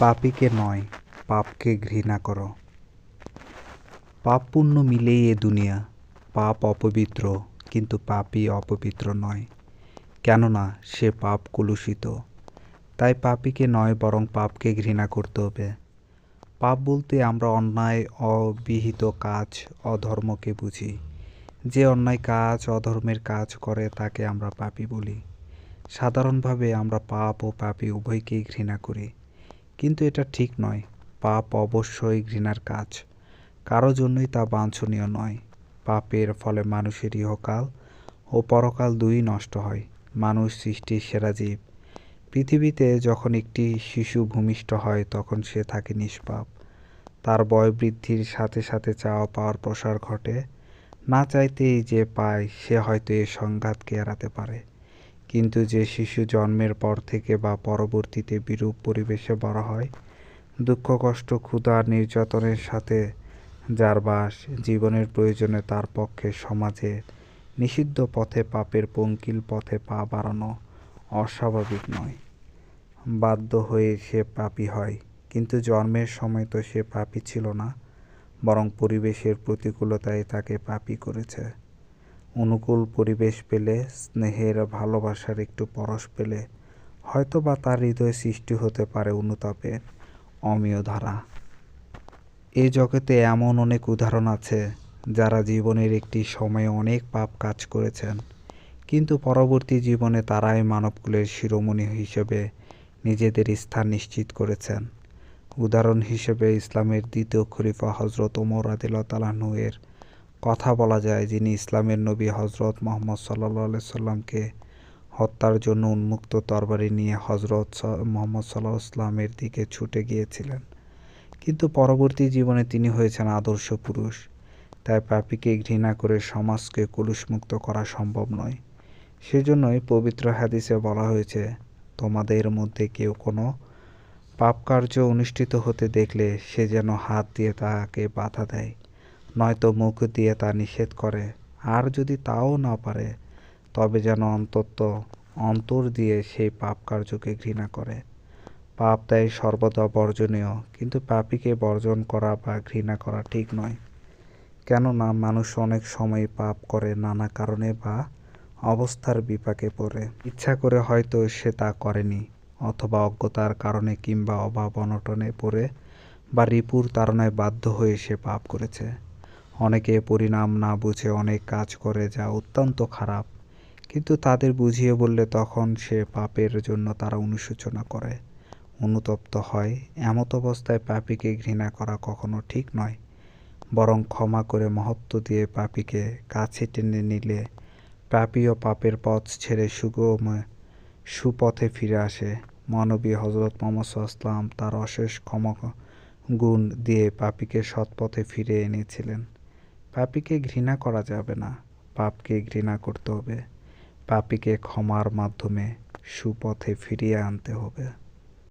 পাপীকে নয়, পাপকে ঘৃণা করো। পাপ পুণ্য মিলেই এ দুনিয়া, পাপ অপবিত্র, কিন্তু পাপই অপবিত্র নয়। কেননা সে পাপ কলুষিত। তাই পাপীকে নয়, বরং পাপকে ঘৃণা করতে হবে। পাপ বলতে আমরা অন্যায়, অবিহিত কাজ, অধর্মকে বুঝি। যে অন্যায় কাজ, অধর্মের কাজ করে, তাকে আমরা পাপী বলি। সাধারণভাবে আমরা পাপ ও পাপী উভয়কেই ঘৃণা করি। কিন্তু এটা ঠিক নয়। পাপ অবশ্যই ঘৃণার কাজ। কারও জন্যই তা বাঞ্ছনীয় নয়। পাপের ফলে মানুষের ইহকাল ও পরকাল দুই নষ্ট হয়। মানুষ সৃষ্টির সেরা জীব। পৃথিবীতে যখন একটি শিশু ভূমিষ্ঠ হয়, তখন সে থাকে নিষ্পাপ। তার বয় বৃদ্ধির সাথে সাথে চাওয়া পাওয়ার প্রসার ঘটে। না চাইতেই যে পায়, সে হয়তো এ সংঘাতকে এড়াতে পারে। কিন্তু যে শিশু জন্মের পর থেকে বা পরবর্তীতে বিরূপ পরিবেশে বড় হয়, দুঃখ, কষ্ট, ক্ষুধা, নির্যাতনের সাথে যার বাস জীবনের প্রয়োজনে তার পক্ষে সমাজে নিষিদ্ধ পথে পাপের পঙ্কিল পথে পা বাড়ানো অস্বাভাবিক নয়। বাধ্য হয়ে সে পাপী হয়, কিন্তু জন্মের সময় তো সে পাপী ছিল না, বরং পরিবেশের প্রতিকূলতায় তাকে পাপী করেছে। অনুকূল পরিবেশ পেলে, স্নেহের ভালোবাসার একটু পরশ পেলে হয়তো বা তার হৃদয়ে সৃষ্টি হতে পারে অনুতাপের অমীয় ধারা। এ জগতে এমন অনেক উদাহরণ আছে, যারা জীবনের একটি সময়ে অনেক পাপ কাজ করেছেন, কিন্তু পরবর্তী জীবনে তারাই মানবকুলের শিরোমণি হিসেবে নিজেদের স্থান নিশ্চিত করেছেন। উদাহরণ হিসেবে ইসলামের দ্বিতীয় খলিফা হজরত ওমর আদিলতালাহু এর কথা বলা যায় যিনি ইসলামের নবী হজরত মোহাম্মদ সাল্লা সাল্লামকে হত্যার জন্য উন্মুক্ত তরবারি নিয়ে হজরত মোহাম্মদ সাল্লাহ ইসলামের দিকে ছুটে গিয়েছিলেন। কিন্তু পরবর্তী জীবনে তিনি হয়েছেন আদর্শ পুরুষ। তাই পাপিকে ঘৃণা করে সমাজকে কলুষমুক্ত করা সম্ভব নয়। সেজন্যই পবিত্র হাদিসে বলা হয়েছে, তোমাদের মধ্যে কেউ কোনো পাপ কার্য অনুষ্ঠিত হতে দেখলে সে যেন হাত দিয়ে তাকে বাধা দেয়। নয়তো মুখ দিয়ে তা নিষেধ করে। আর যদি তাও না পারে, তবে যেন অন্তত অন্তর দিয়ে সেই পাপ কার্যকে ঘৃণা করে। পাপ তাই সর্বদা বর্জনীয়, কিন্তু পাপিকে বর্জন করা বা ঘৃণা করা ঠিক নয়। কেননা মানুষ অনেক সময় পাপ করে নানা কারণে বা অবস্থার বিপাকে পড়ে। ইচ্ছা করে হয়তো সে তা করেনি, অথবা অজ্ঞতার কারণে কিংবা অভাব অনটনে পড়ে বা রিপুর তাড়নায় বাধ্য হয়ে সে পাপ করেছে। অনেকে পরিণাম না বুঝে অনেক কাজ করে যা অত্যন্ত খারাপ। কিন্তু তাদের বুঝিয়ে বললে তখন সে পাপের জন্য তারা অনুশোচনা করে। অনুতপ্ত হয়, এমত অবস্থায় পাপিকে ঘৃণা করা কখনো ঠিক নয়। বরং ক্ষমা করে মহত্ব দিয়ে পাপিকে কাছে টেনে নিলে পাপি ও পাপের পথ ছেড়ে সুগম সুপথে ফিরে আসে। মানবী হজরত মোহাম্মদ আসলাম তার অশেষ ক্ষমা গুণ দিয়ে পাপিকে সৎপথে ফিরে এনেছিলেন। পাপিকে ঘৃণা করা যাবে না, পাপকে ঘৃণা করতে হবে। পাপিকে ক্ষমার মাধ্যমে সুপথে ফিরিয়ে আনতে হবে।